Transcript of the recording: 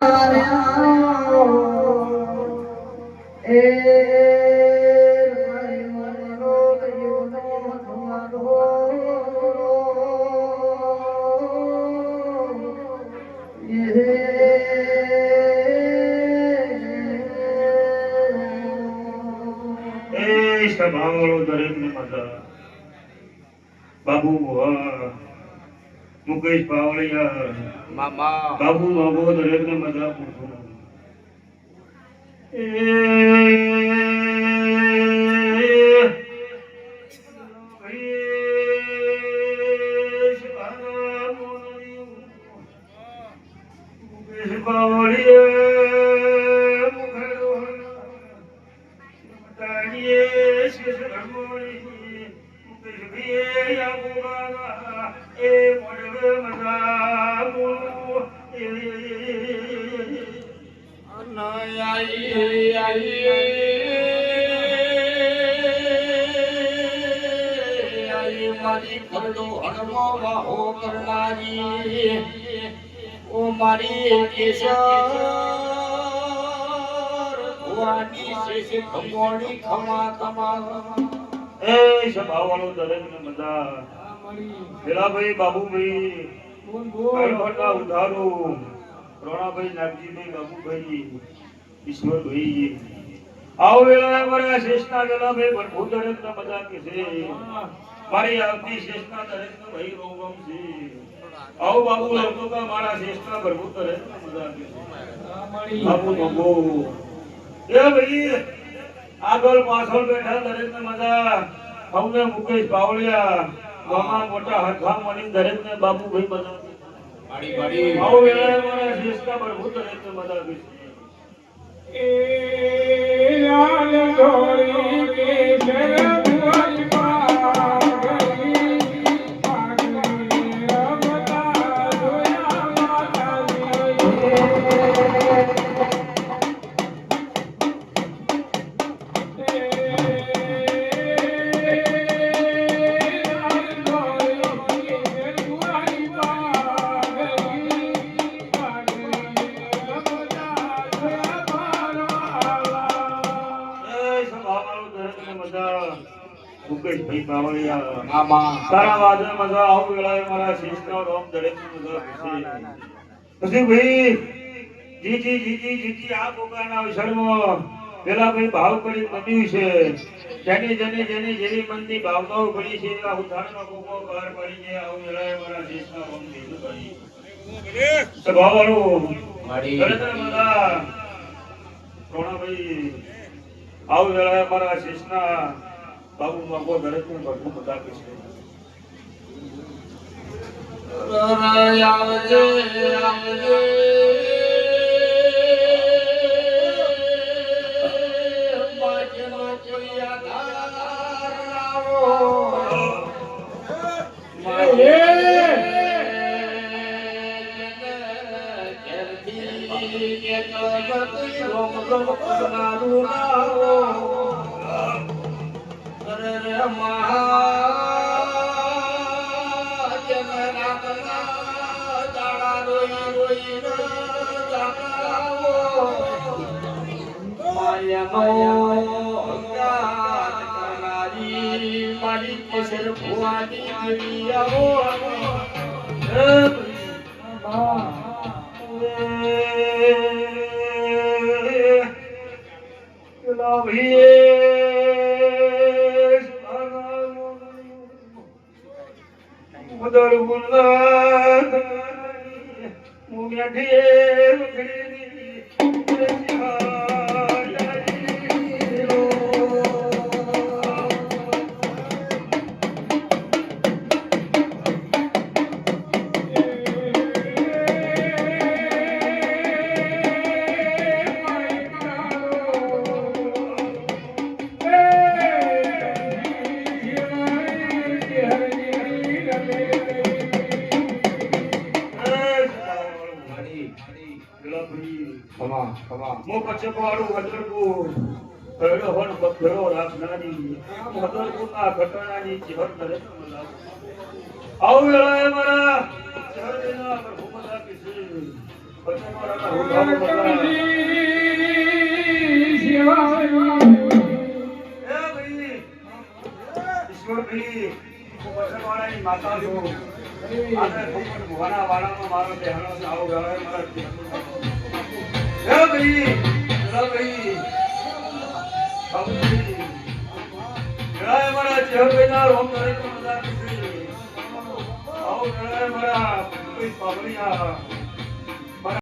એ સભાવાળો દરેકને મજા બાબુ ભુવા મુકેશ પાવળિયા મામા. બાબુ બાબુ દરેકને મજા પૂછો મારી ખરડો હણમો વાહો કરનારી. ઓ મારી કેશર ખમા ખમા એ સભાવાળો દરેકને મજા પેલાભાઈ બાબુભાઈ હરહરના ઉધારો. રોણાભાઈ નાગજીભાઈ બાબુભાઈ ઈશ્વરભાઈ. આવો વેળાએ મારા શેષના વેલાભાઈ ભરપૂર દરેકના બધા કે છે. મારી આવતી શેષના દરેકનો ભાઈ રોગમ છે. આવો બાબુ કા મારા શેષના ભરભૂત દરેકના બધા કે છે. બાબુ બાબુ. એ ભાઈ આગળ પાછળ બેઠા દરેકને મજા સૌને મુકેશ બાવળિયા ગામના મોટા હરખા મળી દરેકને બાબુભાઈ બધા મારી મારી આવો વેળાએ મારા શેષના ભરપૂર દરેકને મજા કે છે એ સભાવાળો દરેકને મજા મુકેશભાઈ બાવળિયા મામા તારા વાદળ મજા આવું વેળાએ મારા શેષનો રોમ દરેકને મજા ખુશી પછી ભાઈ જીજી જીજી જીજી આ પોકાના અવસરમાં પેલા ભાઈ ભાવ કરી બન્યું છે. જેની જેની જેની જેવી મનની ભાવનાઓ પડી છે એવા ઉદાહરણનો કોકો બહાર પડી છે આવું વેળાએ મારા શેષનો રોમ ભેગું કરી સભાવાળો મારી મજા રોણાભાઈ આવું વેળાએ મારા શેષના બાબુ માગો દરેકને ભગવું આપે છે. આવજે આવજે મારી કેસર ભુવાની જેવી આવો. रुकड़ी પછી હોન રાખનારી. ઘટનાની જીવન આવું વેળાએ મારા છે. પછી મારા હું વસણવાળાની માતા છું. આપણે ભગવાન ભુવાના વાડામાં મારો બેહણો છે. આવો ગળાએ મારા ભાઈ બાબુજી ગળાએ મારા ચેહરભાઈના રોમ તો મજા આવો ગળાએ મારા કોઈ પાવડિયા